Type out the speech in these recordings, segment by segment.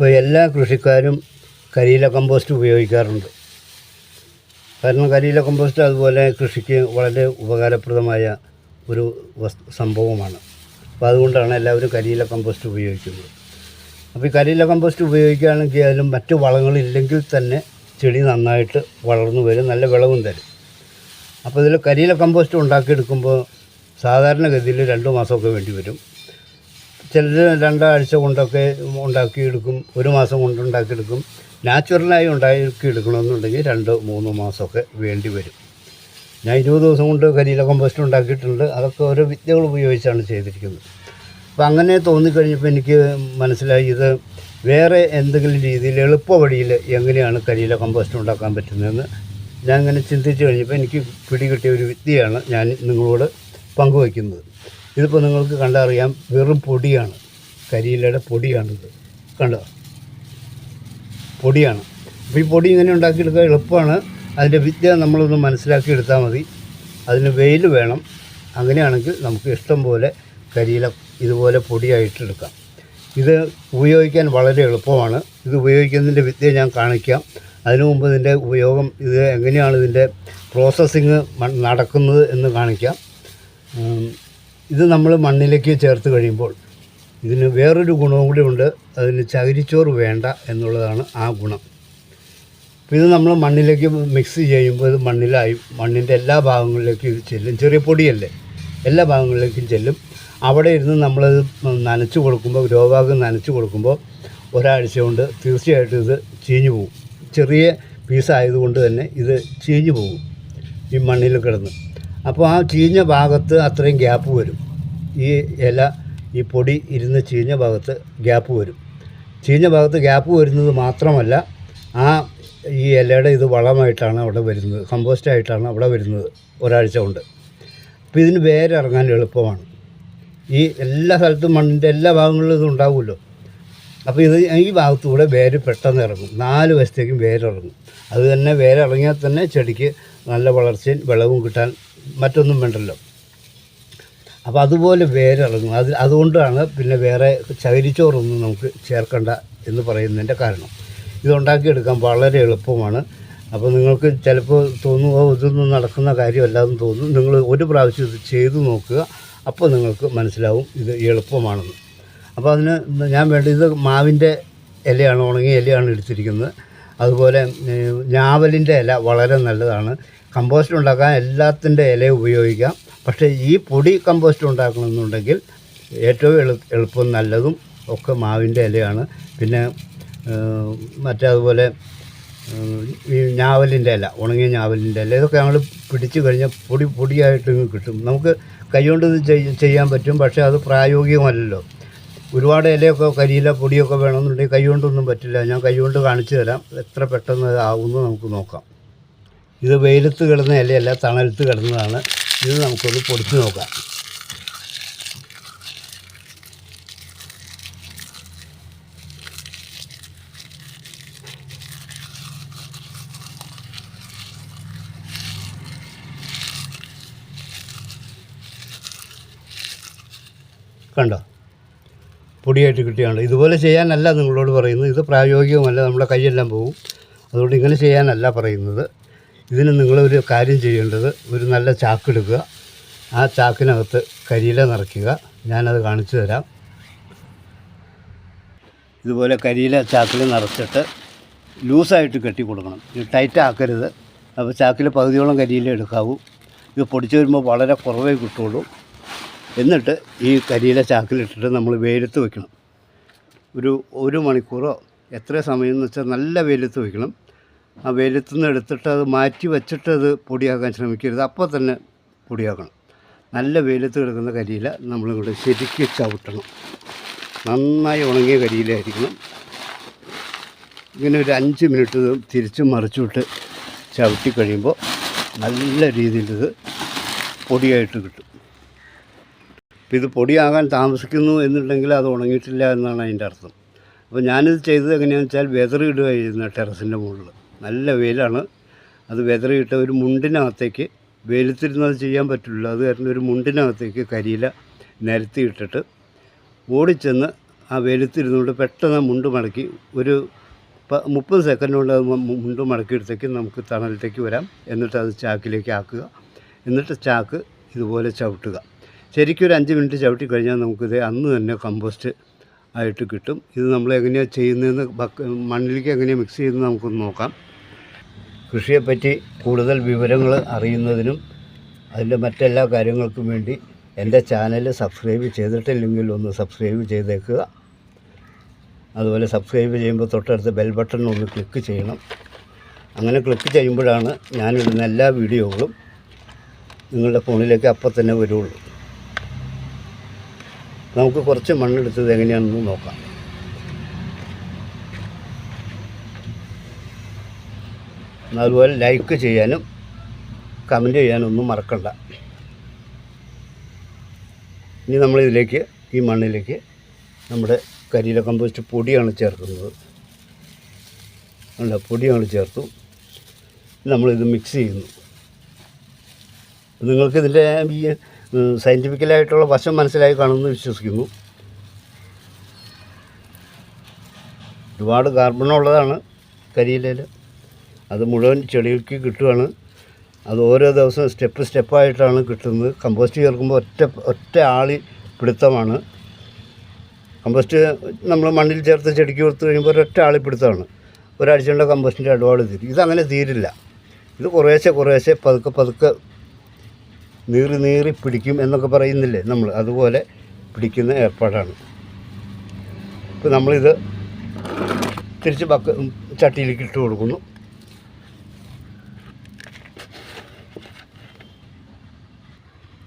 ഇപ്പോൾ എല്ലാ കൃഷിക്കാരും കരിയില കമ്പോസ്റ്റ് ഉപയോഗിക്കാറുണ്ട്. കാരണം കരിയില കമ്പോസ്റ്റ് അതുപോലെ കൃഷിക്ക് വളരെ ഉപകാരപ്രദമായ ഒരു സംഭവമാണ്. അപ്പോൾ അതുകൊണ്ടാണ് എല്ലാവരും കരിയില കമ്പോസ്റ്റ് ഉപയോഗിക്കുന്നത്. അപ്പോൾ ഈ കരിയില കമ്പോസ്റ്റ് ഉപയോഗിക്കുകയാണെങ്കിൽ അതിലും മറ്റു വളങ്ങളില്ലെങ്കിൽ തന്നെ ചെടി നന്നായിട്ട് വളർന്നു വരും നല്ല വിളവും തരും. അപ്പോൾ ഇതിൽ കരിയില കമ്പോസ്റ്റ് ഉണ്ടാക്കിയെടുക്കുമ്പോൾ സാധാരണഗതിയിൽ രണ്ട് മാസമൊക്കെ വേണ്ടി വരും. ചിലർ രണ്ടാഴ്ച കൊണ്ടൊക്കെ ഉണ്ടാക്കിയെടുക്കും ഒരു മാസം കൊണ്ട് ഉണ്ടാക്കിയെടുക്കും നാച്ചുറലായി ഉണ്ടാക്കിയെടുക്കണമെന്നുണ്ടെങ്കിൽ രണ്ട് മൂന്ന് മാസമൊക്കെ വേണ്ടി വരും. ഞാൻ ഇരുപത് ദിവസം കൊണ്ട് കരിയില കമ്പോസ്റ്റ് ഉണ്ടാക്കിയിട്ടുണ്ട് അതൊക്കെ ഓരോ വിദ്യകൾ ഉപയോഗിച്ചാണ് ചെയ്തിരിക്കുന്നത്. അപ്പോൾ അങ്ങനെ തോന്നിക്കഴിഞ്ഞപ്പോൾ എനിക്ക് മനസ്സിലായി ഇത് വേറെ എന്തെങ്കിലും രീതിയിൽ എളുപ്പ വഴിയിൽ എങ്ങനെയാണ് കരിയില കമ്പോസ്റ്റ് ഉണ്ടാക്കാൻ പറ്റുന്നതെന്ന് ഞാൻ അങ്ങനെ ചിന്തിച്ച് കഴിഞ്ഞപ്പോൾ എനിക്ക് പിടികിട്ടിയ ഒരു വിദ്യയാണ് ഞാൻ നിങ്ങളോട് പങ്കുവയ്ക്കുന്നത്. ഇതിപ്പോൾ നിങ്ങൾക്ക് കണ്ടറിയാം വെറും പൊടിയാണ്. കരിയിലയുടെ പൊടിയാണിത്. കണ്ടോ? പൊടിയാണ്. അപ്പോൾ ഈ പൊടി ഇങ്ങനെ ഉണ്ടാക്കിയെടുക്കാൻ എളുപ്പമാണ്. അതിന്റെ വിദ്യ നമ്മളൊന്ന് മനസ്സിലാക്കി എടുത്താൽ മതി. അതിന് വെയിൽ വേണം. അങ്ങനെയാണെങ്കിൽ നമുക്ക് ഇഷ്ടം പോലെ കരിയില ഇതുപോലെ പൊടിയായിട്ടെടുക്കാം ഇത് ഉപയോഗിക്കാൻ വളരെ എളുപ്പമാണ്. ഇത് ഉപയോഗിക്കുന്നതിന്റെ വിദ്യ ഞാൻ കാണിക്കാം. അതിനു മുമ്പ് ഇതിന്റെ ഉപയോഗം ഇത് എങ്ങനെയാണ് ഇതിന്റെ പ്രോസസ്സിങ് നടക്കുന്നത് എന്ന് കാണിക്കാം. ഇത് നമ്മൾ മണ്ണിലേക്ക് ചേർത്ത് കഴിയുമ്പോൾ ഇതിന് വേറൊരു ഗുണവും കൂടി ഉണ്ട്. അതിന് ചകിരിച്ചോറ് വേണ്ട എന്നുള്ളതാണ് ആ ഗുണം. ഇത് നമ്മൾ മണ്ണിലേക്ക് മിക്സ് ചെയ്യുമ്പോൾ ഇത് മണ്ണിലായി മണ്ണിന്റെ എല്ലാ ഭാഗങ്ങളിലേക്കും ഇത് ചെല്ലും. ചെറിയ പൊടിയല്ലേ എല്ലാ ഭാഗങ്ങളിലേക്കും ചെല്ലും. അവിടെ ഇരുന്ന് നമ്മളത് നനച്ച് കൊടുക്കുമ്പോൾ രോഗാകം നനച്ച് കൊടുക്കുമ്പോൾ ഒരാഴ്ച കൊണ്ട് തീർച്ചയായിട്ടും ഇത് ചീഞ്ഞു പോകും. ചെറിയ പീസായതുകൊണ്ട് തന്നെ ഇത് ചീഞ്ഞു പോകും ഈ മണ്ണിൽ കിടന്ന്. അപ്പോൾ ആ ചീഞ്ഞ ഭാഗത്ത് അത്രയും ഗ്യാപ്പ് വരും. ഈ ഇല ഈ പൊടി ഇരുന്ന് ചീഞ്ഞ ഭാഗത്ത് ഗ്യാപ്പ് വരും. ചീഞ്ഞ ഭാഗത്ത് ഗ്യാപ്പ് വരുന്നത് മാത്രമല്ല ആ ഈ ഇലയുടെ ഇത് വളമായിട്ടാണ് അവിടെ വരുന്നത്. കമ്പോസ്റ്റായിട്ടാണ് അവിടെ വരുന്നത് ഒരാഴ്ച കൊണ്ട്. അപ്പോൾ ഇതിന് വേരിറങ്ങാൻ എളുപ്പമാണ്. ഈ എല്ലാ സ്ഥലത്തും മണ്ണിന്റെ എല്ലാ ഭാഗങ്ങളിലും ഇത് ഉണ്ടാവുമല്ലോ. അപ്പോൾ ഇത് ഈ ഭാഗത്തൂടെ വേര് പെട്ടെന്ന് ഇറങ്ങും. നാല് വശത്തേക്കും വേരിറങ്ങും അത് തന്നെ വേരിറങ്ങിയാൽ തന്നെ ചെടിക്ക് നല്ല വളർച്ചയും വിളവും കിട്ടാൻ മറ്റൊന്നും വേണ്ടല്ലോ. അപ്പോൾ അതുപോലെ വേരിറങ്ങും അത് അതുകൊണ്ടാണ് പിന്നെ വേറെ ചകിരിച്ചോറൊന്നും നമുക്ക് ചേർക്കണ്ട എന്ന് പറയുന്നതിന്റെ കാരണം. ഇതുണ്ടാക്കിയെടുക്കാൻ വളരെ എളുപ്പമാണ്. അപ്പോൾ നിങ്ങൾക്ക് ചിലപ്പോൾ തോന്നുക ഇതൊന്നും നടക്കുന്ന കാര്യമല്ല എന്ന് തോന്നും നിങ്ങൾ ഒരു പ്രാവശ്യം ഇത് ചെയ്തു നോക്കുക. അപ്പോൾ നിങ്ങൾക്ക് മനസ്സിലാവും ഇത് എളുപ്പമാണെന്ന്. അപ്പോൾ അതിന് ഞാൻ വേണ്ട ഇത് മാവിന്റെ ഇലയാണ് ഉണങ്ങിയ ഇലയാണ് എടുത്തിരിക്കുന്നത്. അതുപോലെ ഞാവലിന്റെ ഇല വളരെ നല്ലതാണ്. കമ്പോസ്റ്റ് ഉണ്ടാക്കാൻ എല്ലാത്തിന്റെ ഇല ഉപയോഗിക്കാം. പക്ഷേ ഈ പൊടി കമ്പോസ്റ്റ് ഉണ്ടാക്കണമെന്നുണ്ടെങ്കിൽ ഏറ്റവും എളു എളുപ്പം നല്ലതും ഒക്കെ മാവിന്റെ ഇലയാണ്. പിന്നെ മറ്റേ അതുപോലെ ഈ ഞാവലിന്റെ ഇല ഉണങ്ങിയ ഞാവലിന്റെ ഇല ഇതൊക്കെ ഞങ്ങൾ പിടിച്ചു കഴിഞ്ഞാൽ പൊടി പൊടിയായിട്ട് കിട്ടും. നമുക്ക് കൈകൊണ്ട് ഇത് ചെയ്യാൻ പറ്റും പക്ഷേ അത് പ്രായോഗികമല്ലല്ലോ. ഒരുപാട് ഇലയൊക്കെ കരിയില പൊടിയൊക്കെ വേണമെന്നുണ്ടെങ്കിൽ കൈകൊണ്ടൊന്നും പറ്റില്ല. ഞാൻ കൈകൊണ്ട് കാണിച്ചു തരാം. എത്ര പെട്ടെന്ന് ആകുമെന്ന് നമുക്ക് നോക്കാം. ഇത് വെയിലത്ത് കിടന്ന ഇലയല്ല തണലത്ത് കിടന്നതാണ്. ഇത് നമുക്കൊന്ന് പൊടിച്ച് നോക്കാം. കണ്ടോ? പൊടിയായിട്ട് കിട്ടിയാണ് ഇതുപോലെ ചെയ്യാനല്ല നിങ്ങളോട് പറയുന്നത്. ഇത് പ്രായോഗികമല്ല നമ്മുടെ കൈയെല്ലാം പോകും അതുകൊണ്ട് ഇങ്ങനെ ചെയ്യാനല്ല പറയുന്നത്. ഇതിന് നിങ്ങളൊരു കാര്യം ചെയ്യേണ്ടത് ഒരു നല്ല ചാക്കെടുക്കുക ആ ചാക്കിനകത്ത് കരിയില നിറയ്ക്കുക. ഞാനത് കാണിച്ചു തരാം. ഇതുപോലെ കരിയില ചാക്കിൽ നിറച്ചിട്ട് ലൂസായിട്ട് കെട്ടി കൊടുക്കണം. ഇത് ടൈറ്റ് ആക്കരുത്. അപ്പോൾ ചാക്കിൽ പകുതിയോളം കരിയില എടുക്കാവൂ. ഇത് പൊടിച്ച് വരുമ്പോൾ വളരെ കുറവേ കിട്ടുള്ളൂ. എന്നിട്ട് ഈ കരിയില ചാക്കിലിട്ടിട്ട് നമ്മൾ വെയിലത്ത് വെക്കണം. ഒരു ഒരു മണിക്കൂറോ എത്ര സമയം എന്ന് വെച്ചാൽ നല്ല വെയിലത്ത് വെക്കണം. ആ വെയിലത്ത് നിന്ന് എടുത്തിട്ട് അത് മാറ്റി വെച്ചിട്ട് അത് പൊടിയാക്കാൻ ശ്രമിക്കരുത്. അപ്പോൾ തന്നെ പൊടിയാക്കണം. നല്ല വെയിലത്ത് കിടക്കുന്ന കരിയില നമ്മളിങ്ങോട്ട് ശരിക്കും ചവിട്ടണം. നന്നായി ഉണങ്ങിയ കരിയിലായിരിക്കണം. ഇങ്ങനെ ഒരു അഞ്ച് മിനിറ്റ് തിരിച്ചും മറിച്ചുവിട്ട് ചവിട്ടി കഴിയുമ്പോൾ നല്ല രീതിയിൽ ഇത് പൊടിയായിട്ട് കിട്ടും. അപ്പോൾ ഇത് പൊടിയാകാൻ താമസിക്കുന്നു എന്നുണ്ടെങ്കിൽ അത് ഉണങ്ങിയിട്ടില്ല എന്നാണ് അതിന്റെ അർത്ഥം. അപ്പോൾ ഞാനിത് ചെയ്തത് എങ്ങനെയാണെന്ന് വെച്ചാൽ വെതറിയിടുക ചെയ്യുന്ന ടെറസിന്റെ മുകളിൽ. നല്ല വെയിലാണ്. അത് വെതറിയിട്ട് ഒരു മുണ്ടിനകത്തേക്ക് വെയിലത്തിരുന്നത് ചെയ്യാൻ പറ്റില്ല. അത് കാരണം ഒരു മുണ്ടിനകത്തേക്ക് കരിയില നിരത്തിയിട്ടിട്ട് ഓടിച്ചെന്ന് ആ വെയിലത്തിരുന്നുകൊണ്ട് പെട്ടെന്ന് മുണ്ട് മടക്കി ഒരു മുപ്പത് സെക്കൻഡ് കൊണ്ട് അത് മുണ്ട് മടക്കിയെടുത്തേക്ക് നമുക്ക് തണലത്തേക്ക് വരാം. എന്നിട്ട് അത് ചാക്കിലേക്ക് ആക്കുക. എന്നിട്ട് ചാക്ക് ഇതുപോലെ ചവിട്ടുക. ശരിക്കും ഒരു അഞ്ച് മിനിറ്റ് ചവിട്ടി കഴിഞ്ഞാൽ നമുക്കിത് അന്ന് തന്നെ കമ്പോസ്റ്റ് ആയിട്ട് കിട്ടും. ഇത് നമ്മൾ എങ്ങനെയാണ് ചെയ്യുന്നതെന്ന് മണ്ണിലേക്ക് എങ്ങനെയാണ് മിക്സ് ചെയ്യുന്നത് നമുക്കൊന്ന് നോക്കാം. കൃഷിയെപ്പറ്റി കൂടുതൽ വിവരങ്ങൾ അറിയുന്നതിനും അതിന്റെ മറ്റെല്ലാ കാര്യങ്ങൾക്കും വേണ്ടി എന്റെ ചാനൽ സബ്സ്ക്രൈബ് ചെയ്തിട്ടില്ലെങ്കിൽ ഒന്ന് സബ്സ്ക്രൈബ് ചെയ്തേക്കുക. അതുപോലെ സബ്സ്ക്രൈബ് ചെയ്യുമ്പോൾ തൊട്ടടുത്ത് ബെൽ ബട്ടൺ ഒന്ന് ക്ലിക്ക് ചെയ്യണം. അങ്ങനെ ക്ലിക്ക് ചെയ്യുമ്പോഴാണ് ഞാനിടുന്ന എല്ലാ വീഡിയോകളും നിങ്ങളുടെ ഫോണിലേക്ക് അപ്പം തന്നെ വരുള്ളൂ. നമുക്ക് കുറച്ച് മണ്ണെടുത്തത് എങ്ങനെയാണെന്ന് നോക്കാം. അതുപോലെ ലൈക്ക് ചെയ്യാനും കമന്റ് ചെയ്യാനും ഒന്നും മറക്കണ്ട. ഇനി നമ്മളിതിലേക്ക് ഈ മണ്ണിലേക്ക് നമ്മുടെ കരിയില കമ്പോസ്റ്റ് പൊടിയാണ് ചേർക്കുന്നത്. അല്ല പൊടിയാണ് ചേർത്തു. നമ്മളിത് മിക്സ് ചെയ്യുന്നു. നിങ്ങൾക്കിതിന്റെ ഈ സയന്റിഫിക്കലായിട്ടുള്ള വശം മനസ്സിലായി കാണുമെന്ന് വിശ്വസിക്കുന്നു. ഒരുപാട് കാർബണുള്ളതാണ് കരിയിലയിൽ അത് മുഴുവൻ ചെടികൾക്ക് കിട്ടുകയാണ് അത് ഓരോ ദിവസവും സ്റ്റെപ്പ് സ്റ്റെപ്പായിട്ടാണ് കിട്ടുന്നത്. കമ്പോസ്റ്റ് ചേർക്കുമ്പോൾ ഒറ്റ ഒറ്റ ആളി പിടുത്തമാണ്. കമ്പോസ്റ്റ് നമ്മൾ മണ്ണിൽ ചേർത്ത് ചെടിക്ക് കൊടുത്തു കഴിയുമ്പോൾ ഒരൊറ്റ ആളി പിടുത്തമാണ്. ഒരാഴ്ച കൊണ്ട് കമ്പോസ്റ്റിന്റെ ഇടപാട് തീരും. ഇതങ്ങനെ തീരില്ല. ഇത് കുറേശ്ശെ കുറേശ്ശെ പതുക്കെ പതുക്കെ നീറി നീറി പിടിക്കും എന്നൊക്കെ പറയുന്നില്ലേ നമ്മൾ? അതുപോലെ പിടിക്കുന്ന ഏർപ്പാടാണ്. ഇപ്പോൾ നമ്മളിത് തിരിച്ച് ബക്ക ചട്ടിയിലേക്ക് ഇട്ട് കൊടുക്കുന്നു.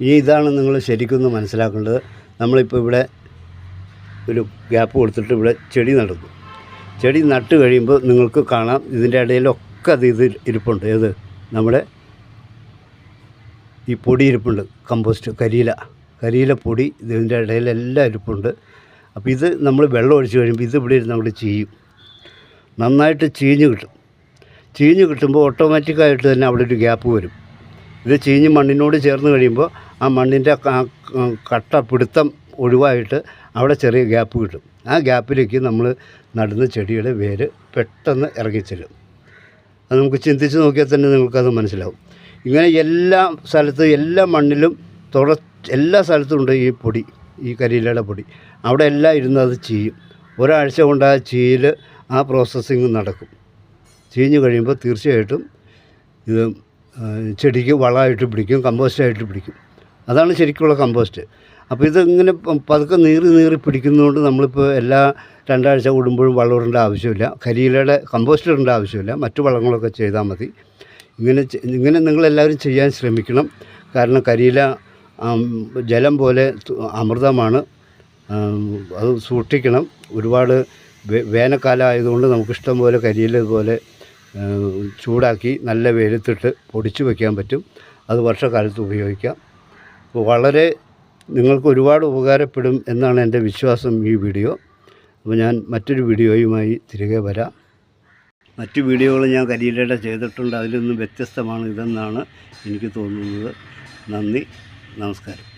ഇനി ഇതാണ് നിങ്ങൾ ശരിക്കൊന്ന് മനസ്സിലാക്കേണ്ടത്. നമ്മളിപ്പോൾ ഇവിടെ ഒരു ഗ്യാപ്പ് കൊടുത്തിട്ട് ഇവിടെ ചെടി നടക്കും ചെടി നട്ട് കഴിയുമ്പോൾ നിങ്ങൾക്ക് കാണാം ഇതിന്റെ ഇടയിലൊക്കെ അത് ഇത് ഇരിപ്പുണ്ട്. ഏത്? നമ്മുടെ ഈ പൊടി ഇരിപ്പുണ്ട് കമ്പോസ്റ്റ് കരിയില. കരിയില പൊടി ഇതിന്റെ ഇടയിലെല്ലാം ഇരിപ്പുണ്ട്. അപ്പോൾ ഇത് നമ്മൾ വെള്ളം ഒഴിച്ച് കഴിയുമ്പോൾ ഇത് ഇവിടെ ഇരുന്ന് അങ്ങോട്ട് ചീയും നന്നായിട്ട് ചീഞ്ഞ് കിട്ടും. ചീഞ്ഞ് കിട്ടുമ്പോൾ ഓട്ടോമാറ്റിക്കായിട്ട് തന്നെ അവിടെ ഒരു ഗ്യാപ്പ് വരും. ഇത് ചീഞ്ഞ് മണ്ണിനോട് ചേർന്ന് കഴിയുമ്പോൾ ആ മണ്ണിന്റെ കട്ട പിടുത്തം ഒഴിവായിട്ട് അവിടെ ചെറിയ ഗ്യാപ്പ് കിട്ടും. ആ ഗ്യാപ്പിലേക്ക് നമ്മൾ നടുന്ന ചെടിയുടെ വേര് പെട്ടെന്ന് ഇറങ്ങിച്ചെല്ലും അത് നമുക്ക് ചിന്തിച്ച് നോക്കിയാൽ തന്നെ നിങ്ങൾക്കത് മനസ്സിലാവും. ഇങ്ങനെ എല്ലാ സ്ഥലത്തും എല്ലാ മണ്ണിലും തുട എല്ലാ സ്ഥലത്തും ഉണ്ട് ഈ പൊടി ഈ കരിയിലയുടെ പൊടി. അവിടെ എല്ലാം ഇരുന്ന് അത് ചെയ്യും. ഒരാഴ്ച കൊണ്ട് ആ ചീയിൽ ആ പ്രോസസ്സിങ് നടക്കും. ചീഞ്ഞ് കഴിയുമ്പോൾ തീർച്ചയായിട്ടും ഇത് ചെടിക്ക് വളമായിട്ട് പിടിക്കും കമ്പോസ്റ്റായിട്ട് പിടിക്കും. അതാണ് ശരിക്കുള്ള കമ്പോസ്റ്റ് അപ്പോൾ ഇതിങ്ങനെ പതുക്കെ നീറി നീറി പിടിക്കുന്നതുകൊണ്ട് നമ്മളിപ്പോൾ എല്ലാ രണ്ടാഴ്ച കൂടുമ്പോഴും വളം ഇടേണ്ട ആവശ്യമില്ല. കരിയിലയുടെ കമ്പോസ്റ്റ് ഇടേണ്ട ആവശ്യമില്ല. മറ്റു വളങ്ങളൊക്കെ ചെയ്താൽ മതി. ഇങ്ങനെ ഇങ്ങനെ നിങ്ങളെല്ലാവരും ചെയ്യാൻ ശ്രമിക്കണം. കാരണം കരിയില ജലം പോലെ അമൃതമാണ്. അത് സൂക്ഷിക്കണം. ഒരുപാട് വേനൽക്കാലം ആയതുകൊണ്ട് നമുക്കിഷ്ടം പോലെ കരിയില ഇതുപോലെ ചൂടാക്കി നല്ല വെയിലത്തിട്ട് പൊടിച്ച് വയ്ക്കാൻ പറ്റും. അത് വർഷക്കാലത്ത് ഉപയോഗിക്കാം. വളരെ നിങ്ങൾക്ക് ഒരുപാട് ഉപകാരപ്പെടും എന്നാണ് എന്റെ വിശ്വാസം ഈ വീഡിയോ. അപ്പോൾ ഞാൻ മറ്റൊരു വീഡിയോയുമായി തിരികെ വരാം. മറ്റു വീഡിയോകൾ ഞാൻ കരിയിലയുടെ ചെയ്തിട്ടുണ്ട്. അതിൽ നിന്നും വ്യത്യസ്തമാണ് ഇതെന്നാണ് എനിക്ക് തോന്നുന്നത്. നന്ദി. നമസ്കാരം.